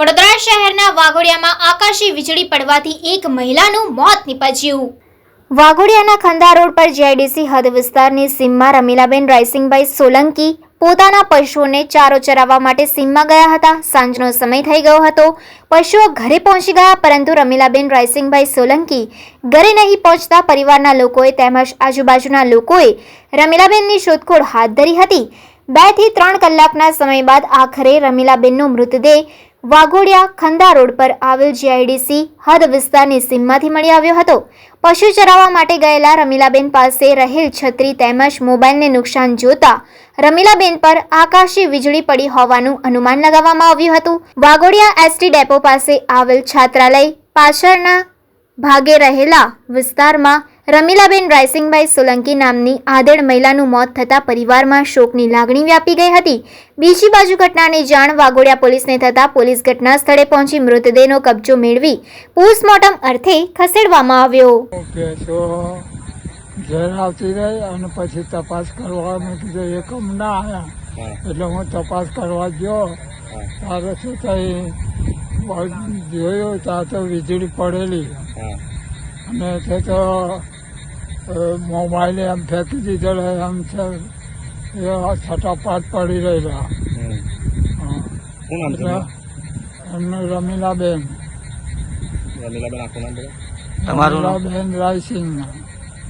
વડોદરા શહેરના વાઘોડિયામાં આકાશી વીજળી પડવાથી એક મહિલાનું મોત નિપજ્યું. વાઘોડિયાના ખંદા રોડ પર જીઆઈડીસી હદ વિસ્તારની સીમમાં રમીલાબેન રાયસિંગભાઈ સોલંકી પોતાના પશુઓને ચારો ચરાવવા માટે સીમમાં ગયા હતા. સાંજનો સમય થઈ ગયો હતો. પશુઓ ઘરે પહોંચી ગયા, પરંતુ રમીલાબેન રાયસિંગભાઈ સોલંકી ઘરે નહીં પહોંચતા પરિવારના લોકોએ તેમજ આજુબાજુના લોકોએ રમીલાબેનની શોધખોળ હાથ ધરી હતી. બેથી ત્રણ કલાકના સમય બાદ આખરે રમીલાબેનનો મૃતદેહ વાઘોડિયા ખંદા રોડ પર આવેલ જીઆઈડીસી હદ વિસ્તારની સીમમાંથી મળી આવ્યો હતો. પશુ ચરાવવા માટે ગયેલા રમીલાબેન પાસે રહેલ છત્રી તેમજ મોબાઈલને નુકસાન જોતા રમીલાબેન પર આકાશી વીજળી પડી હોવાનું અનુમાન લગાવવામાં આવ્યું હતું. વાઘોડિયા એસટી ડેપો પાસે આવેલ છાત્રાલય પાછળના ભાગે રહેલા વિસ્તારમાં રમીલાબેન રાયસિંગભાઈ સોલંકી નામની આધેડ મહિલાનું મોત થતાં પરિવારમાં શોકની લાગણી વ્યાપી ગઈ હતી. બીજી બાજુ ઘટનાની જાણ વાગોડિયા પોલીસને થતાં પોલીસ ઘટના સ્થળે પહોંચી મૃતદેહનો કબજો મેળવી પોસ્ટમોર્ટમ અર્થે ખસેડવામાં આવ્યો. ઘેર આવતી રહી અને પછી તપાસ કરવા મેં કીધું એકમ ના આવ્યા એટલે હું તપાસ કરવા ગયો. તારે શું થઈ? જોયું ત્યાં તો વીજળી પડેલી. અને તે તો મોબાઈલે એમ ફેંકી દીધેલો એમ છે. એ છટાપાટ પડી રહેલા. એમનું? રમીલાબેન. રમીલાબેન આખું નામ તમારું રમીલાબેન રાયસિંહ.